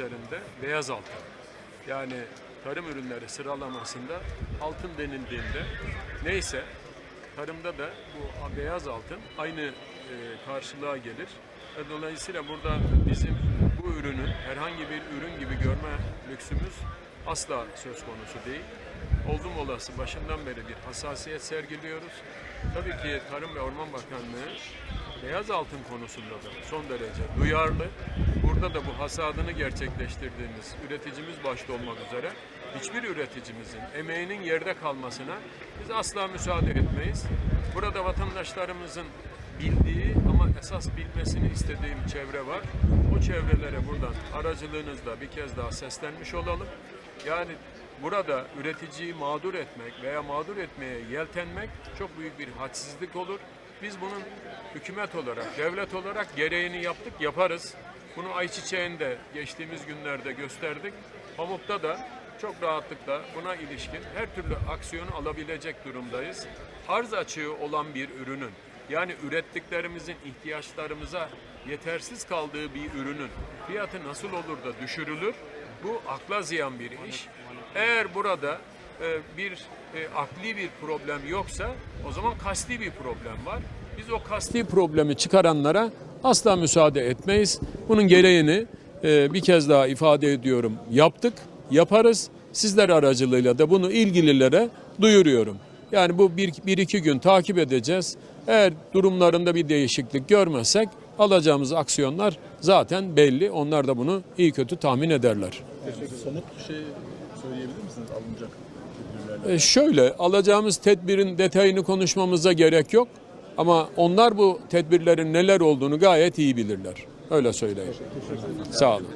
üzerinde beyaz altın. Yani tarım ürünleri sıralamasında altın denildiğinde neyse tarımda da bu beyaz altın aynı e, karşılığa gelir. Ve dolayısıyla burada bizim bu ürünü herhangi bir ürün gibi görme lüksümüz asla söz konusu değil. Oldum olası başından beri bir hassasiyet sergiliyoruz. Tabii ki Tarım ve Orman Bakanlığı beyaz altın konusunda da son derece duyarlı. Burada da bu hasadını gerçekleştirdiğimiz üreticimiz başta olmak üzere hiçbir üreticimizin emeğinin yerde kalmasına biz asla müsaade etmeyiz. Burada vatandaşlarımızın bildiği ama esas bilmesini istediğim çevre var. O çevrelere buradan aracılığınızla bir kez daha seslenmiş olalım. Yani burada üreticiyi mağdur etmek veya mağdur etmeye yeltenmek çok büyük bir hadsizlik olur. Biz bunun hükümet olarak, devlet olarak gereğini yaptık, yaparız. Bunu ayçiçeğinde geçtiğimiz günlerde gösterdik. Pamukta da çok rahatlıkla buna ilişkin her türlü aksiyonu alabilecek durumdayız. Arz açığı olan bir ürünün yani ürettiklerimizin ihtiyaçlarımıza yetersiz kaldığı bir ürünün fiyatı nasıl olur da düşürülür? Bu akla ziyan bir iş. Eğer burada e, bir e, akli bir problem yoksa o zaman kasti bir problem var. Biz o kasti problemi çıkaranlara asla müsaade etmeyiz. Bunun gereğini e, bir kez daha ifade ediyorum. Yaptık, yaparız. Sizler aracılığıyla da bunu ilgililere duyuruyorum. Yani bu bir, bir iki gün takip edeceğiz. Eğer durumlarında bir değişiklik görmezsek alacağımız aksiyonlar zaten belli. Onlar da bunu iyi kötü tahmin ederler. Somut bir şey söyleyebilir misiniz alınacak? E, şöyle alacağımız tedbirin detayını konuşmamıza gerek yok. Ama onlar bu tedbirlerin neler olduğunu gayet iyi bilirler. Öyle söyleyeyim. Sağ olun.